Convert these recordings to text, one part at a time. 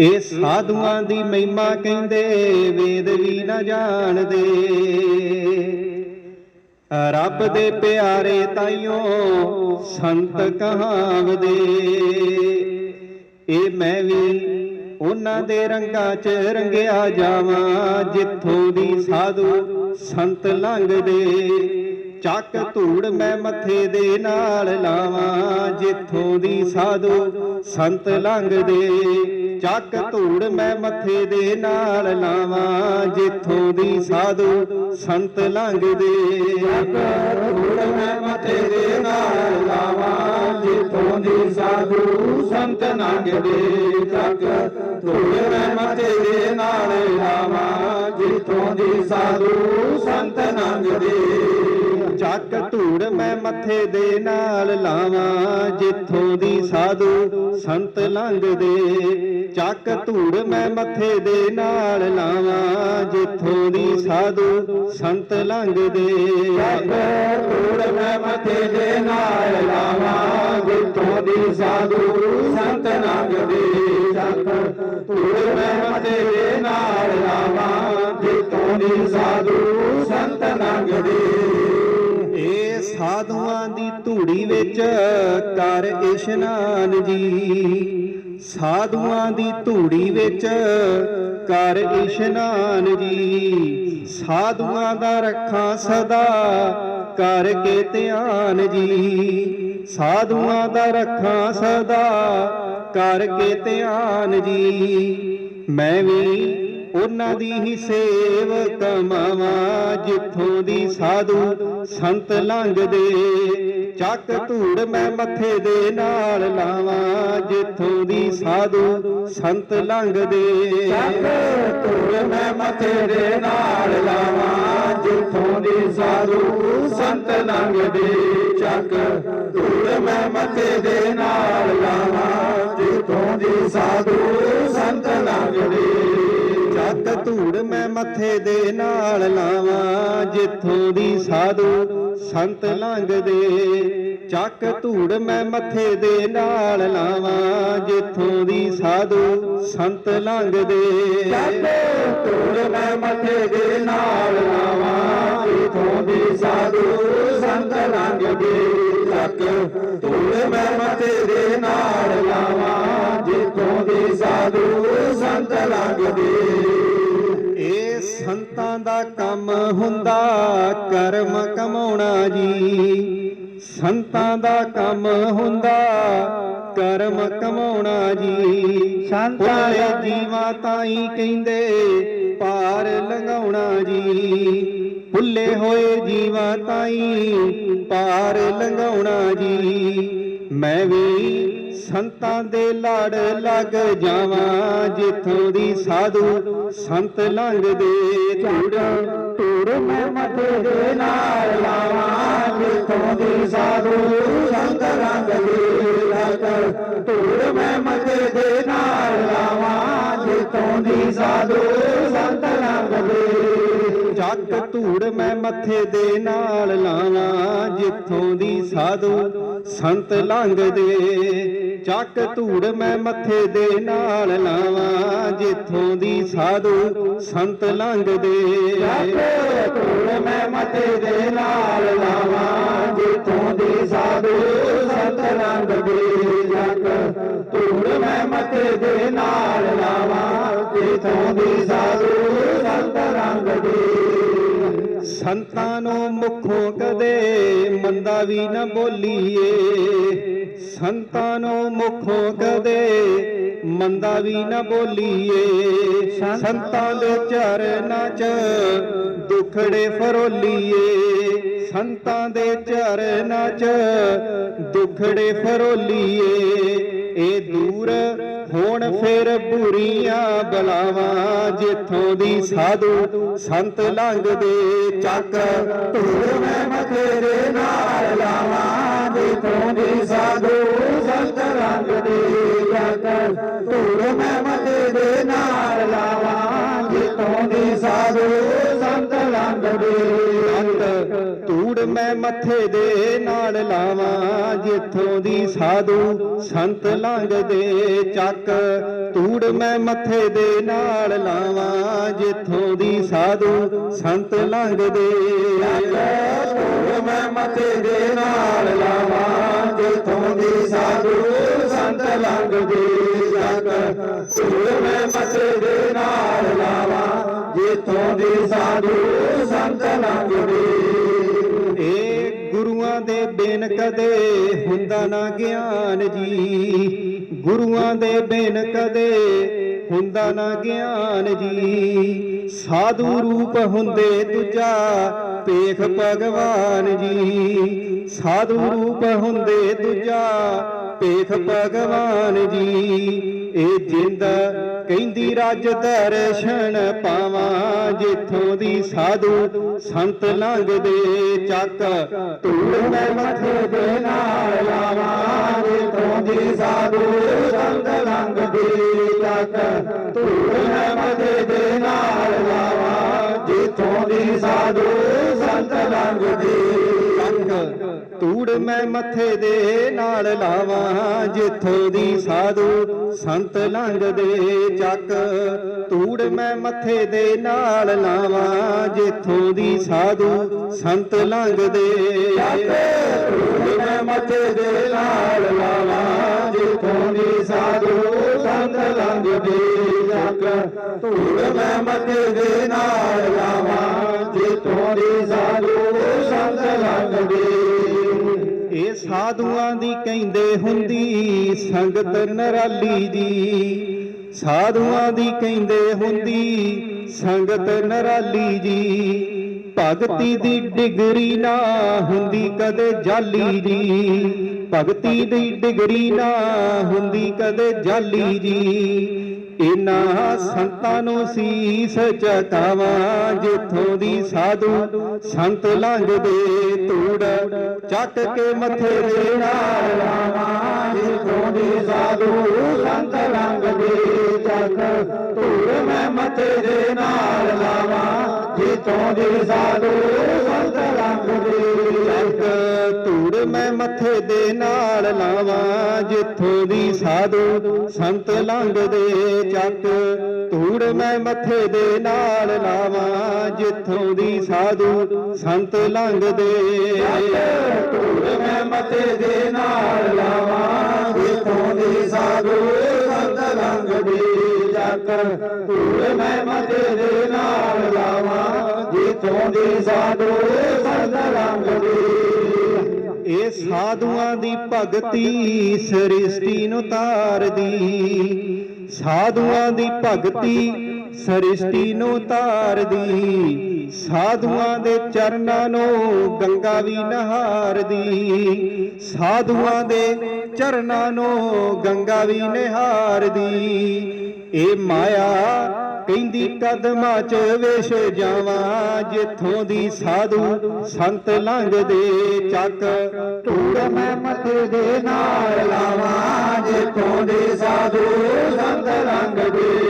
ਇਹ ਸਾਧੂਆਂ ਦੀ ਮਹਿਮਾ ਕਹਿੰਦੇ, ਵੇਦ ਵੀ ਨਾ ਜਾਣਦੇ। ਰੱਬ ਦੇ ਪਿਆਰੇ ਤਾਈਓ, ਸੰਤ ਕਹਾਵਦੇ। ਇਹ ਮੈਂ ਵੀ ਉਹਨਾਂ ਦੇ ਰੰਗਾਂ 'ਚ ਰੰਗਿਆ ਜਾਵਾਂ, ਜਿੱਥੋਂ ਦੀ ਸਾਧੂ ਸੰਤ ਲੰਘਦੇ। ਚੱਕ ਧੂੜ ਮੈਂ ਮੱਥੇ ਦੇ ਨਾਲ ਲਾਵਾਂ, ਜਿੱਥੋਂ ਦੀ ਸਾਧੂ ਸੰਤ ਲੰਘਦੇ। ਚੱਕ ਧੂੜ ਮੈਂ ਮੱਥੇ ਦੇ ਨਾਲ ਲਾਵਾਂ, ਜਿੱਥੋਂ ਦੀ ਸਾਧੂ ਸੰਤ ਲੰਘਦੇ। ਧੂੜ ਮੈਂ ਮੱਥੇ ਦੇ ਨਾਲ ਲਾਵਾਂ, ਜਿੱਥੋਂ ਦੀ ਸਾਧੂ ਸੰਤ ਲੰਘਦੇ। ਚੱਕ ਧੂੜ ਮੈਂ ਮੱਥੇ ਦੇ ਨਾਲ ਲਾਵਾਂ, ਜਿੱਥੋਂ ਦੀ ਸਾਧੂ ਸੰਤ ਲੰਘਦੇ। ਚੱਕ ਧੂੜ ਮੈਂ ਮੱਥੇ ਦੇ ਨਾਲ ਲਾਵਾਂ, ਜਿੱਥੋਂ ਦੀ ਸਾਧੂ ਸੰਤ ਲੰਘਦੇ। ਚੱਕ ਧੂੜ ਮੈਂ ਮੱਥੇ ਦੇ ਨਾਲ ਲਾਵਾਂ, ਜਿੱਥੋਂ ਦੀ ਸਾਧੂ ਸੰਤ ਲੰਘਦੇ। ਧੂੜ ਮੈਂ ਮੱਥੇ ਦੇ ਨਾਲ ਲਾਵਾਂ, ਜਿੱਥੋਂ ਦੀ ਸਾਧੂ ਸੰਤ ਲੰਘਦੇ। ਚੱਕ ਧੂੜ ਮੈਂ ਮੱਥੇ ਦੇ ਨਾਲ ਲਾਵਾਂ, ਜਿੱਥੋਂ ਦੀ ਸਾਧੂ ਸੰਤ ਲੰਘਦੇ ਇਹ ਸਾਧੂਆਂ ਦੀ ਧੂੜੀ ਵਿੱਚ ਕਰ ਇਸ਼ਨਾਨ ਜੀ ਸਾਧੂਆਂ ਦੀ ਧੂੜੀ ਵਿੱਚ ਕਰ ਇਸ਼ਨਾਨ ਜੀ ਸਾਧੂਆਂ ਦਾ ਰੱਖਾਂ ਸਦਾ ਕਰਕੇ ਧਿਆਨ ਜੀ। ਸਾਧੂਆਂ ਦਾ ਰੱਖਾਂ ਸਦਾ ਕਰਕੇ ਧਿਆਨ ਜੀ। ਮੈਂ ਵੀ ਉਹਨਾਂ ਦੀ ਹੀ ਸੇਵ ਕਮਾਵਾਂ ਜਿੱਥੋਂ ਦੀ ਸਾਧੂ ਸੰਤ ਲੰਘਦੇ, ਚੱਕ ਧੂੜ ਮੈਂ ਮੱਥੇ ਦੇ ਨਾਲ ਲਾਵਾਂ, ਜਿੱਥੋਂ ਦੀ ਸਾਧੂ ਸੰਤ ਲੰਘਦੇ। ਧੂੜ ਮੈਂ ਮੱਥੇ ਦੇ ਨਾਲ ਲਾਵਾਂ, ਜਿੱਥੋਂ ਦੀ ਸਾਧੂ ਸੰਤ ਲੰਘਦੇ। ਚੱਕ ਧੂੜ ਮੈਂ ਮੱਥੇ ਦੇ ਨਾਲ ਲਾਵਾਂ, ਜਿੱਥੋਂ ਦੀ ਸਾਧੂ ਸੰਤ ਲੰਘਦੇ। ਚੱਕ ਧੂੜ ਮੈਂ ਮੱਥੇ ਦੇ ਨਾਲ ਲਾਵਾਂ, ਜਿੱਥੋਂ ਦੀ ਸਾਧੂ ਸੰਤ ਲੰਘਦੇ। ਚੱਕ ਧੂੜ ਮੈਂ ਮੱਥੇ ਦੇ ਨਾਲ ਲਾਵਾਂ, ਜਿੱਥੋਂ ਦੀ ਸਾਧੂ ਸੰਤ ਲੰਘਦੇ। ਧੂੜ ਮੈਂ ਮੱਥੇ ਦੇ ਨਾਲ ਲਾਵਾਂ। ਹੁੰਦਾ ਕਰਮ ਕਮਾਉਣਾ ਜੀ। ਸੰਤਾਂ ਦਾ ਕੰਮ ਹੁੰਦਾ ਕਰਮ ਕਮਾਉਣਾ ਜੀ। ਸੰਤਾਂ ਦੇ ਜੀਵਾਂ ਤਾਈ ਕਹਿੰਦੇ ਪਾਰ ਲੰਘਾਉਣਾ ਜੀ। ਭੁੱਲੇ ਹੋਏ ਜੀਵਾਂ ਤਾਈ ਪਾਰ ਲੰਘਾਉਣਾ ਜੀ। ਮੈਂ ਵੀ ਸੰਤਾਂ ਦੇ ਲੜ ਲੱਗ ਜਾਵਾਂ, ਜਿੱਥੋਂ ਦੀ ਸਾਧੂ ਸੰਤ ਲੰਘਦੇ ਧੂੜ। ਧੂੜ ਮੈਂ ਮੱਥੇ ਦੇ ਨਾਲ ਲਾਵਾਂ, ਜਿੱਥੋਂ ਦੀ ਸਾਧੂ ਸੰਤ ਲੰਘਦੇ ਲੱਗ ਧੂੜ ਮੈਂ ਮੱਥੇ ਦੇ ਨਾਲ ਲਾਵਾਂ, ਜਿੱਥੋਂ ਦੀ ਸਾਧੂ ਸੰਤ ਲੰਘਦੇ ਚੱਕ ਧੂੜ ਮੈਂ ਮੱਥੇ ਦੇ ਨਾਲ ਲਾਵਾਂ ਜਿੱਥੋਂ ਦੀ ਸਾਧੂ ਸੰਤ ਲੰਘਦੇ। ਚੱਕ ਧੂੜ ਮੈਂ ਮੱਥੇ ਦੇ ਨਾਲ ਲਾਵਾਂ, ਜਿੱਥੋਂ ਦੀ ਸਾਧੂ ਸੰਤ ਲੰਘਦੇ। ਧੂੜ ਮੈਂ ਮੱਥੇ ਦੇ ਨਾਲ ਲਾਵਾਂ ਸੰਤਾਂ ਕਦੇ ਮੰਦਾ ਵੀ ਨਾ ਬੋਲੀਏ। ਸੰਤਾਂ ਨੂੰ ਮੁਖੋਂ ਕਦੇ ਮੰਦਾ ਵੀ ਨਾ ਬੋਲੀਏ। ਸੰਤਾਂ ਦੇ ਚਰਨਾਂ 'ਚ ਦੁਖੜੇ ਫਰੋਲੀਏ। ਸੰਤਾਂ ਦੇ ਚਰਨਾਂ 'ਚ ਦੁਖੜੇ ਫਰੋਲੀਏ। ਇਹ ਦੂਰ ਹੁਣ ਫਿਰ ਬੁਰੀਆਂ ਬਲਾਵਾਂ ਜਿੱਥੋਂ ਦੀ ਸਾਧੂ ਸੰਤ ਲੰਘਦੇ ਚੱਕ। ਧੂੜ ਮੈਂ ਮੱਥੇ ਨਾਲ ਲਾਵਾਂ, ਜਿੱਥੋਂ ਦੀ ਸਾਧੂ ਸੰਤ ਲੰਘਦੇ ਲੱਗ ਧੂੜ ਮੈਂ ਮੱਥੇ ਮੈਂ ਮੱਥੇ ਦੇ ਨਾਲ ਲਾਵਾਂ, ਜਿੱਥੋਂ ਦੀ ਸਾਧੂ ਸੰਤ ਲੰਘਦੇ ਚੱਕ। ਧੂੜ ਮੈਂ ਮੱਥੇ ਦੇ ਨਾਲ ਲਾਵਾਂ, ਜਿੱਥੋਂ ਦੀ ਸਾਧੂ ਸੰਤ ਲੰਘਦੇ ਧੂੜ ਮੈਂ ਮੱਥੇ ਦੇ ਨਾਲ ਲਾਵਾਂ, ਜਿੱਥੋਂ ਦੀ ਸਾਧੂ ਸੰਤ ਲੰਘਦੇ ਜਗ ਧੂੜ ਮੈਂ ਮੱਥੇ ਦੇ ਨਾਲ ਲਾਵਾਂ, ਜਿੱਥੋਂ ਦੀ ਸਾਧੂ ਸੰਤ ਲੰਘਦੇ ਬਿਨ ਕਦੇ ਹੁੰਦਾ ਨਾ ਗਿਆਨ ਜੀ। ਗੁਰੂਆਂ ਦੇ ਬਿਨ ਕਦੇ ਹੁੰਦਾ ਨਾ ਗਿਆਨ ਜੀ। ਸਾਧੂ ਰੂਪ ਹੁੰਦੇ ਦੂਜਾ ਪੇਖ ਭਗਵਾਨ ਜੀ। ਸਾਧੂ ਰੂਪ ਹੁੰਦੇ ਦੂਜਾ ਪੇਖ ਭਗਵਾਨ ਜੀ। ਇਹ ਜਿੰਦ ਕਹਿੰਦੀ ਰਾਜ ਦਰਸ਼ਨ ਪਾਵਾਂ, ਜਿੱਥੋਂ ਦੀ ਸਾਧੂ ਸੰਤ ਲੰਘਦੇ ਚੱਕ। ਧੂੜ ਮੈਂ ਮੱਥੇ ਦੇ ਨਾਲ ਲਾਵਾਂ ਜਿੱਥੋਂ ਦੀ ਸਾਧੂ ਸੰਤ ਲੰਘਦੇ ਚੱਕ ਮੈਂ ਮੱਥੇ ਦੇ ਨਾਲ ਲਾਵਾਂ, ਜਿੱਥੋਂ ਦੀ ਸਾਧੂ ਸੰਤ ਲੰਘਦੇ ਚੱਕ, ਧੂੜ ਮੈਂ ਮੱਥੇ ਦੇ ਨਾਲ ਲਾਵਾਂ, ਜਿੱਥੋਂ ਦੀ ਸਾਧੂ ਸੰਤ ਲੰਘਦੇ ਧੂੜ ਮੈਂ ਮੱਥੇ ਦੇ ਨਾਲ ਲਾਵਾਂ, ਜਿੱਥੋਂ ਦੀ ਸਾਧੂ ਸੰਤ ਲੰਘਦੇ ਜਗ ਧੂੜ ਮੈਂ ਮੱਥੇ ਦੇ ਨਾਲ ਸਾਧੂਆਂ ਦੀ ਕਹਿੰਦੇ ਹੁੰਦੀ, ਸੰਗਤ ਨਰਾਲੀ ਜੀ। ਸਾਧੂਆਂ ਦੀ ਕਹਿੰਦੇ ਹੁੰਦੀ, ਸੰਗਤ ਨਰਾਲੀ ਜੀ। ਭਗਤੀ ਦੀ ਡਿਗਰੀ ਨਾ ਹੁੰਦੀ ਕਦੇ ਜਾਲੀ ਜੀ। ਭਗਤੀ ਦੀ ਡਿਗਰੀ ਨਾ ਹੁੰਦੀ ਕਦੇ ਜਾਲੀ ਜੀ। ਇਨ੍ਹਾਂ ਸੰਤਾਂ ਨੂੰ ਸੀਸ ਝੁਕਾਵਾਂ ਜਿੱਥੋਂ ਦੀ ਸਾਧੂ ਸੰਤ ਲੰਘਦੇ ਧੂੜ ਚੱਕ ਕੇ ਮੱਥੇ ਦੇ ਨਾਲ ਲਾਵਾਂ, ਜਿੱਥੋਂ ਦੀ ਸਾਧੂ ਸੰਤ ਲੰਘਦੇ ਚੱਕ ਧੂੜ ਮੈਂ ਮੱਥੇ ਦੇ ਨਾਲ ਲਾਵਾਂ, ਜਿੱਥੋਂ ਦੀ ਸਾਧੂ ਸੰਤ ਲੰਘਦੇ ਮੈਂ ਮੱਥੇ ਦੇ ਨਾਲ ਲਾਵਾਂ, ਜਿੱਥੋਂ ਦੀ ਸਾਧੂ ਸੰਤ ਲੰਘਦੇ ਚੱਕ। ਧੂੜ ਮੈਂ ਮੱਥੇ ਦੇ ਨਾਲ ਲਾਵਾਂ, ਜਿੱਥੋਂ ਦੀ ਸਾਧੂ ਸੰਤ ਲੰਘਦੇ ਧੂੜ ਮੈਂ ਮੱਥੇ ਦੇ ਨਾਲ ਲਾਵਾਂ, ਜਿੱਥੋਂ ਦੀ ਸਾਧੂ ਸੰਤ ਲੰਘਦੇ ਚੱਕ। ਧੂੜ ਮੈਂ ਮੱਥੇ ਦੇ ਨਾਲ ਲਾਵਾਂ, ਜਿੱਥੋਂ ਦੀ ਸਾਧੂ ਸੰਤ ਲੰਘਦੇ ਇਹ ਸਾਧੂਆਂ ਦੀ ਭਗਤੀ ਸ੍ਰਿਸ਼ਟੀ ਨੂੰ ਤਾਰਦੀ। ਸਾਧੂਆਂ ਦੀ ਭਗਤੀ ਸ੍ਰਿਸ਼ਟੀ ਨੂੰ ਤਾਰਦੀ। ਸਾਧੂਆਂ ਦੇ ਚਰਨਾਂ ਨੂੰ ਗੰਗਾ ਵੀ ਨਹਾਰਦੀ। ਸਾਧੂਆਂ ਦੇ ਚਰਨਾਂ ਨੂੰ ਗੰਗਾ ਵੀ ਨਿਹਾਰਦੀ। ਇਹ ਮਾਇਆ ਕਹਿੰਦੀ ਕਦਮਾਂ 'ਚ ਵੇਸ਼ ਜਾਵਾਂ, ਜਿੱਥੋਂ ਦੀ ਸਾਧੂ ਸੰਤ ਲੰਘਦੇ ਚੱਕ। ਧੂੜ ਮੈਂ ਮੱਥੇ ਦੇ ਨਾਲ ਲਾਵਾਂ, ਜਿੱਥੋਂ ਦੇ ਸਾਧੂ ਸੰਤ ਲੰਘਦੇ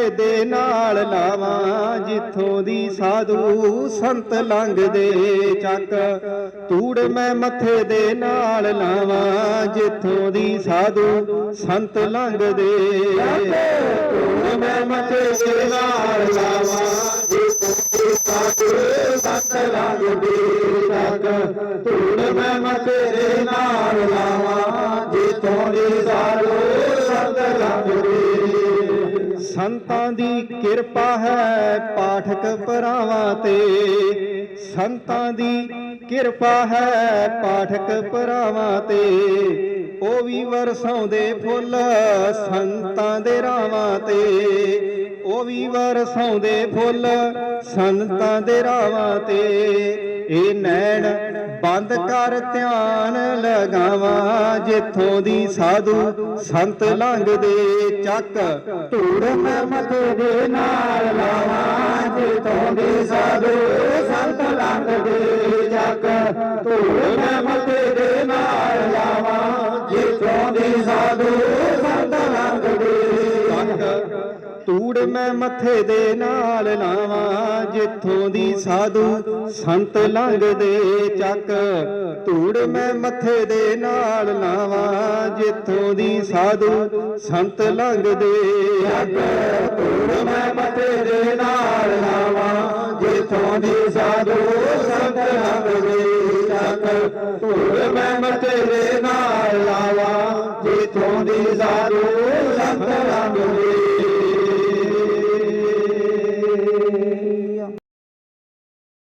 ਮੈਂ ਦੇ ਨਾਲ ਲਾਵਾਂ ਜਿੱਥੋਂ ਦੀ ਸਾਧੂ ਸੰਤ ਲੰਘਦੇ ਚੱਕ। ਤੂੜ ਮੈਂ ਮੱਥੇ ਦੇ ਨਾਲ ਲਾਵਾਂ ਜਿੱਥੋਂ ਦੀ ਸਾਧੂ ਸੰਤ ਲੰਘਦੇ ਧੂੜ ਮੈਂ ਮੱਥੇ ਦੇ ਨਾਲ ਲਾਵਾਂ ਜਿੱਥੋਂ ਦੇ ਸਾਧੂ ਸੰਤ ਲੰਘਦੇ ਜਗ ਧੂੜ ਮੈਂ ਮੱਥੇ ਦੇ ਨਾਲ ਲਾਵਾਂ ਜਿੱਥੋਂ ਦੇ ਸਾਧੂ ਸੰਤ ਲੰਘਦੇ ਸੰਤਾਂ ਦੀ ਕਿਰਪਾ ਹੈ ਪਾਠਕ ਭਰਾਵਾਂ ਤੇ। ਸੰਤਾਂ ਦੀ ਕਿਰਪਾ ਹੈ ਪਾਠਕ ਭਰਾਵਾਂ ਤੇ। ਉਹ ਵੀ ਵਰਸਾਉਂਦੇ ਫੁੱਲ ਸੰਤਾਂ ਦੇ ਰਾਵਾਂ ਤੇ। ਉਹ ਵੀ ਵਰਸਾਉਂਦੇ ਫੁੱਲ ਸੰਤਾਂ ਦੇ ਰਾਵਾਂ ਤੇ। ਇਹ ਨੈਣ ਬੰਦ ਕਰ ਧਿਆਨ ਲਗਾਵਾਂ, ਜਿੱਥੋਂ ਦੀ ਸਾਧੂ ਸੰਤ ਲੰਘਦੇ ਚੱਕ। ਧੂੜ ਮੈਂ ਮੱਥੇ ਨਾਲ ਲਾਵਾਂ, ਜਿੱਥੋਂ ਦੀ ਸਾਧੂ ਸੰਤ ਲੰਘਦੇ ਜਗ ਧੂੜ ਮੈਂ ਮੱਥੇ ਨਾਲ ਲਾਵਾਂ, ਜਿੱਥੋਂ ਦੀ ਸਾਧੂ ਮੈਂ ਮੱਥੇ ਦੇ ਨਾਲ ਲਾਵਾਂ, ਜਿੱਥੋਂ ਦੀ ਸਾਧੂ ਸੰਤ ਲੰਘਦੇ ਚੱਕ। ਧੂੜ ਮੈਂ ਮੱਥੇ ਦੇ ਨਾਲ ਲਾਵਾਂ, ਜਿੱਥੋਂ ਦੀ ਸਾਧੂ ਸੰਤ ਲੰਘਦੇ ਚੱਕ। ਧੂੜ ਮੈਂ ਮੱਥੇ ਦੇ ਨਾਲ ਲਾਵਾਂ, ਜਿੱਥੋਂ ਦੀ ਸਾਧੂ